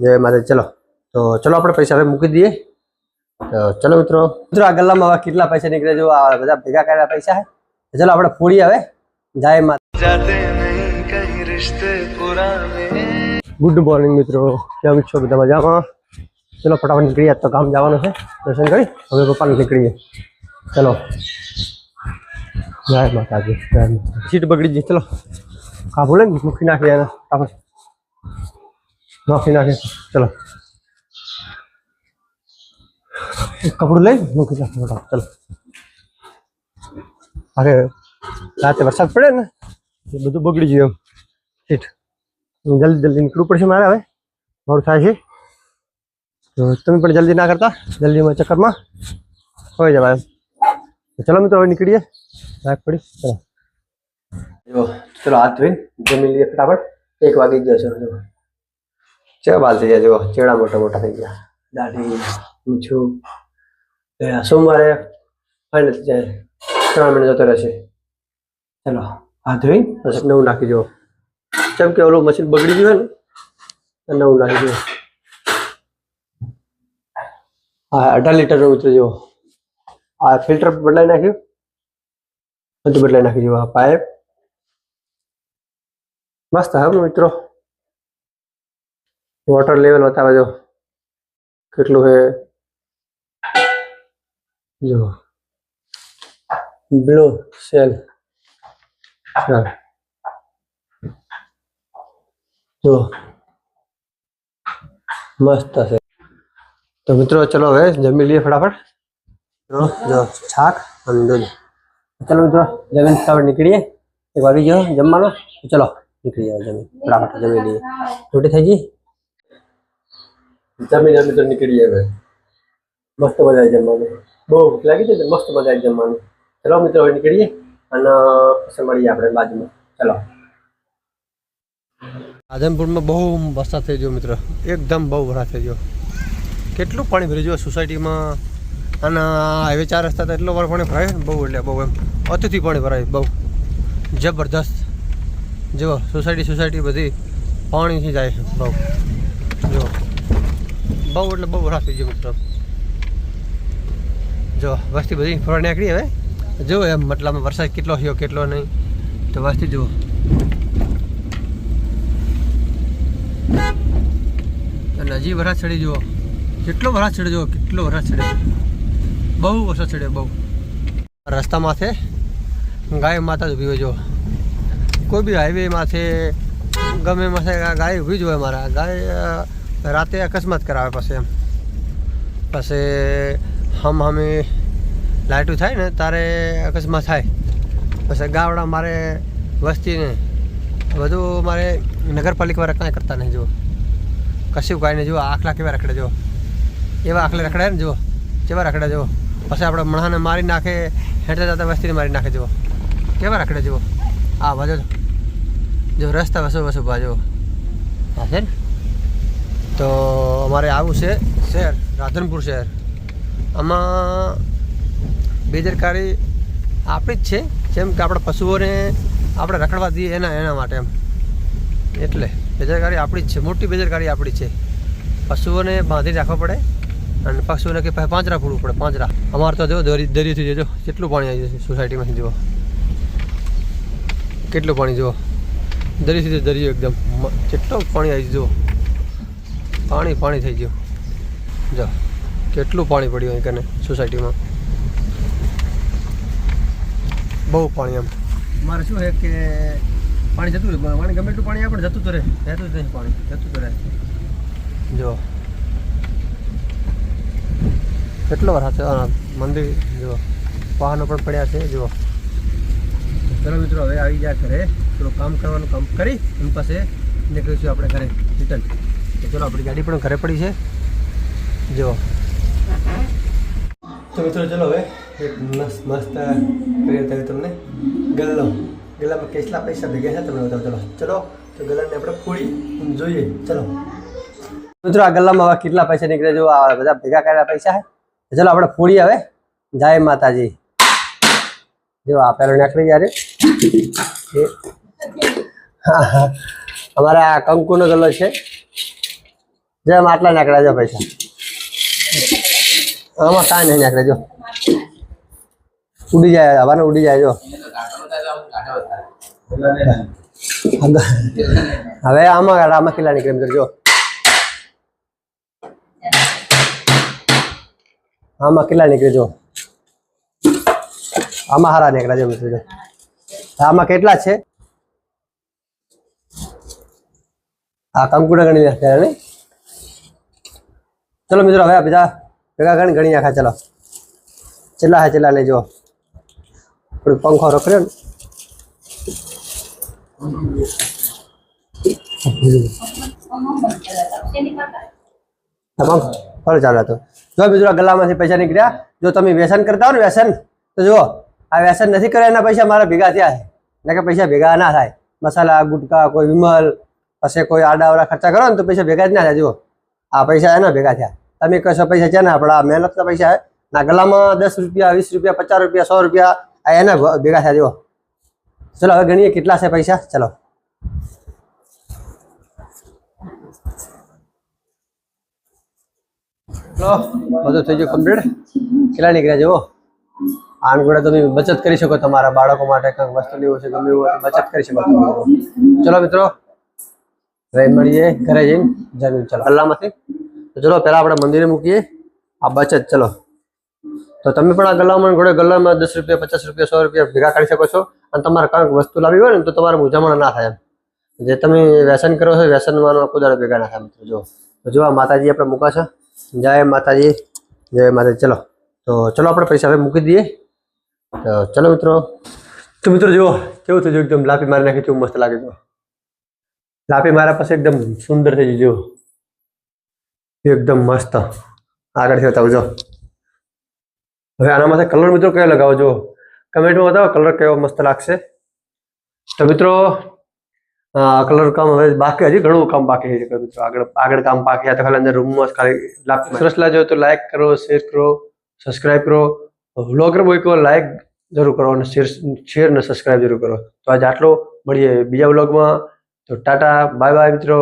જય માતા ચલો. તો ચલો આપણે પૈસા હવે મૂકી દઈએ. તો ચલો મિત્રો. મિત્રો, આ ગલ્લામાં હવે કેટલા પૈસા નીકળે જો આ બધા ભેગા કરેલા પૈસા હે ચલો આપણે ફોડી હવે. જાય માતા ગુડ મોર્નિંગ મિત્રો. કેમ છો બધા મજામાં? ચલો, ફટાફટ નીકળીએ. તો કામ જવાનું છે. દર્શન કરી, હવે પપ્પાને નીકળીએ. ચલો. જય માતાજી સીટ બગડી જઈ ચલો. કાબુ લઈને મૂકી નાખીએ ફટાફટ નાખી નાખીએ ચલો એક કપડું લઈ મૂકી નાખીએ ફટાફટ ચલો અરે રાતે વરસાદ પડે ને એ બધું બગડી ગયું એમ સીટ જલ્દી જલ્દી નીકળવું પડશે મારે હવે મોડું થાય છે તો તમે પણ જલ્દી ના કરતા જલ્દીમાં ચક્કરમાં હોય જવાય તો ચલો મિત્રો હવે નીકળીએ રાત પડી ચલો જો ચલો હાથ ધોઈને જમી લઈએ ફટાફટ એક વાગી ગયો છે જો ચેવા બાલ થઈ ગયા જો ચેડા મોટા મોટા થઈ ગયા? દાઢી. મૂછું એ આ સોમવારે ફાઇનલ થઈ જાય ત્રણ મહિને જતો રહેશે. ચલો હાથ ધોઈ. પછી નવું નાખી જો જેમ કે ઓલું મશીન બગડી ગયું હોય ને નવું નાખી દો હા અઢાર લીટરનું ઉતરે જો આ ફિલ્ટર બદલાઈ નાખ્યું. બધું બદલાઈ નાખી જો આ પાઇપ મસ્ત હા મિત્રો. વોટર લેવલ બતાવે જો કેટલું હે જો બ્લુ સેલ ચાલ જો મસ્ત છે તો મિત્રો ચલો હવે જમી લઈએ ફટાફટ ચલો જો છાક અને દૂધ ચલો મિત્રો જમીન ફટાફટ નીકળીએ એક વાગી ગયો જમવાનો તો ચલો નીકળી જાવ જમીન ફટાફટ જમી લઈએ રોટી થઈ ગઈ જમીન તો નીકળીએ હવે મસ્ત મજા આવી જમવાનું. બહુ લાગી છે મસ્ત મજા આવી જમવાનું. ચલો મિત્રો, હવે નીકળીએ અને પછી મળીએ આપણે બાજુમાં. ચલો. આદમપુરમાં બહુ વરસાદ થઈ ગયો મિત્ર. એકદમ બહુ વરસાદ થઈ ગયો. કેટલું પાણી ભરી ગયું સોસાયટીમાં? અને હાઈવે ચાર રસ્તા તો એટલો વાર પાણી ભરાય બહુ એટલે બહુ એમ. અતિથી પાણી ભરાય, બહુ. જબરદસ્ત જુઓ, સોસાયટી સોસાયટી બધી પાણીથી જાય બહુ. જુઓ. બહુ એટલે બહુ વરસાદ થઈ ગયો મિત્ર. જો, વસ્તી બધી ફરવા નીકળી હવે. જુઓ એમ, મતલબ વરસાદ કેટલો થયો, કેટલો નહીં. તો વસ્તી જુઓ. અને હજી વરસાદ ચડી જુઓ. કેટલો વરસાદ ચડ્યો જુઓ, કેટલો વરસાદ ચડ્યો બહુ વરસાદ ચડ્યો બહુ. રસ્તા માથે ગાય માતા જ ઊભી હોય, જુઓ. કોઈ બી હાઈવે માથે ગમે માથે ગાય ઊભી જ હોય મારા ગાય રાતે અકસ્માત કરાવે પછી એમ. પછી હમ હમે લાઇટું થાય ને તારે અકસ્માત થાય. પછી ગાવડા મારે વસ્તીને બધું મારે નગરપાલિકાવાળા કાંઈ કરતા નહીં જુઓ. કશું કાંઈ નહીં જુઓ આખલા કેવા રખડે જુઓ. એવા આખલે રખડે ને જુઓ, કેવા રખડે જુઓ. પછી આપણે મણાને મારી નાખે, હેઠળ જતા વસ્તીને મારી નાખે જુઓ. કેવા રખડે જુઓ. આ બાજુ જો રસ્તા વસો વસો બાજુ. હા છે ને? તો અમારે આવું છે, શહેર, રાધનપુર શહેર. આમાં બેદરકારી આપણી જ છે, જેમ કે આપણે પશુઓને આપણે રખડવા દઈએ એના એના માટે એમ. એટલે બેદરકારી આપણી જ છે, મોટી બેદરકારી આપણી છે. પશુઓને બાંધી રાખવા પડે અને પશુઓને કે પાંજરા ફોડવું પડે, પાંજરા. અમારે તો જો દરી દરિયોથી જોજો, કેટલું પાણી આવી જશે સોસાયટીમાંથી, જુઓ. કેટલું પાણી, જુઓ. દરિયોથી દરિયો એકદમ કેટલું પાણી આવી જુઓ. પાણી પાણી થઈ ગયું. જો કેટલું પાણી પડ્યું અહીં કને સોસાયટીમાં? બહુ પાણી એમ. મારે શું છે કે પાણી જતું રહે પાણી ગમે એટલું પાણી આપણે જતું તો રહે. રહેતું જ નહીં પાણી જતું તો રહે. જો. કેટલો વાર છે મંદિર જુઓ વાહનો પણ પડ્યા છે જુઓ. ચલો મિત્રો હવે આવી ગયા ઘરે. થોડું કામ કરવાનું કામ કરી એમ પાસે નીકળીશું આપણે ઘરે. રિટર્ન. ચલો, આપણી ગાડી પણ ઘરે પડી છે. જુઓ તો મિત્રો, ચલો હવે એક મસ્ત મસ્ત કરી બતાવ્યું તમને. ગલ્લો. ગલ્લામાં કેટલા પૈસા ભેગા છે તમને બતાવો ચલો ચલો. તો ગલ્લાને આપણે ફોડી જોઈએ. ચલો. મિત્રો, આ ગલ્લામાં હવે કેટલા પૈસા નીકળે જો, આ બધા ભેગા કરેલા પૈસા છે. ચલો, આપણે ફોડી હવે. જય માતાજી. જો, આ પેલો નીકળી જાય અમારા કંકુનો ગલ્લો છે. જેમ આટલા નાખડા પૈસા. આમાં કાંઈ નહીં નાખડે જો ઉડી જાય હવાને ઉડી જાય જો. હવે આમાં આમાં કેટલા નીકળે જો. આમાં કેટલા નીકળે જો. આમાં હારા નીકળ્યા જો. મિત્રો આમાં કેટલા છે? આ કંકુડા ગણી નાખ્યા ને ચલો મિત્રો, હવે આ બીજા ભેગા ગણી ગણી નાખા ચલો. ચેલા હે, ચેલા લેજો. જો થોડું પંખો રખડ્યો ને. તમામ ફળ ચાલે તો. જો મિત્રો ગલ્લામાંથી પૈસા નીકળ્યા, જો તમે વ્યસન કરતા હો ને, વ્યસન, તો જુઓ, આ વ્યસન નથી કર્યા, એના પૈસા મારા ભેગા થયા છે. એટલે કે પૈસા ભેગા ના થાય. મસાલા, ગુટકા, કોઈ વિમલ, પછી કોઈ આડાવડા ખર્ચા કરો ને, તો પૈસા ભેગા જ ના થાય, જુઓ. આ પૈસા એના ભેગા થયા. તમે કશો પૈસા છે ને, આપણા મહેનતના પૈસા ના, ગલામાં દસ રૂપિયા, વીસ રૂપિયા, પચાસ રૂપિયા, સો રૂપિયા, આ એના ભેગા થયા, જુઓ. ચલો, હવે ગણીએ કેટલા છે પૈસા. ચલો. બધું થઈ ગયું કમ્પ્લીટ કેટલા નીકળ્યા જુઓ. આન જોડે તમે બચત કરી શકો તમારા બાળકો માટે, કંઈક વસ્તુ લેવું છે, ગમે એવું બચત કરી શકો ચલો, મિત્રો. હવે મળીએ ઘરે જઈને જમીન ચલો ગલ્લામાંથી તો ચલો પહેલા આપણે મંદિરે મૂકીએ આ બચત ચલો તો તમે પણ આ ગલ્લામાં ઘોડે ગલ્લામાં દસ રૂપિયા પચાસ રૂપિયા સો રૂપિયા ભેગા કરી શકો છો. અને તમારે કંઈક વસ્તુ લાવી હોય ને તો તમારે મૂંઝામણ ના થાય એમ જે તમે વ્યસન કરો છો વ્યસનમાં કુદાડો ભેગા ના થાય મિત્રો જો તો જો આ માતાજી આપણે મૂકા છે જય માતાજી જય માતાજી ચલો તો ચલો આપણે પૈસા હવે મૂકી દઈએ તો ચલો મિત્રો તો મિત્રો જુઓ કેવું થયું એકદમ લાપી મારી નાખી કેવું મસ્ત લાગે છે લાપી મારા પાસે એકદમ સુંદર થઈ જુઓ એકદમ મસ્ત. આગળથી બતાવજો. હવે આના માથે કલર મિત્રો કયો લગાવો જો કમેન્ટમાં બતાવો કલર કયો મસ્ત લાગશે. તો મિત્રો કલર કામ હવે બાકી હજી ઘણું કામ બાકી છે મિત્રો. આગળ આગળ કામ બાકી આ તો ખાલી અંદર રૂમમાં ખાલી લાગ- સરસ લાગ્યો તો લાઈક કરો શેર કરો સબસ્ક્રાઇબ કરો. વ્લોગર બોય કહો લાઈક જરૂર કરો અને શેર શેર ને સબસ્ક્રાઇબ જરૂર કરો. તો આજે આટલો. મળીએ બીજા વ્લોગમાં તો ટાટા બાય બાય મિત્રો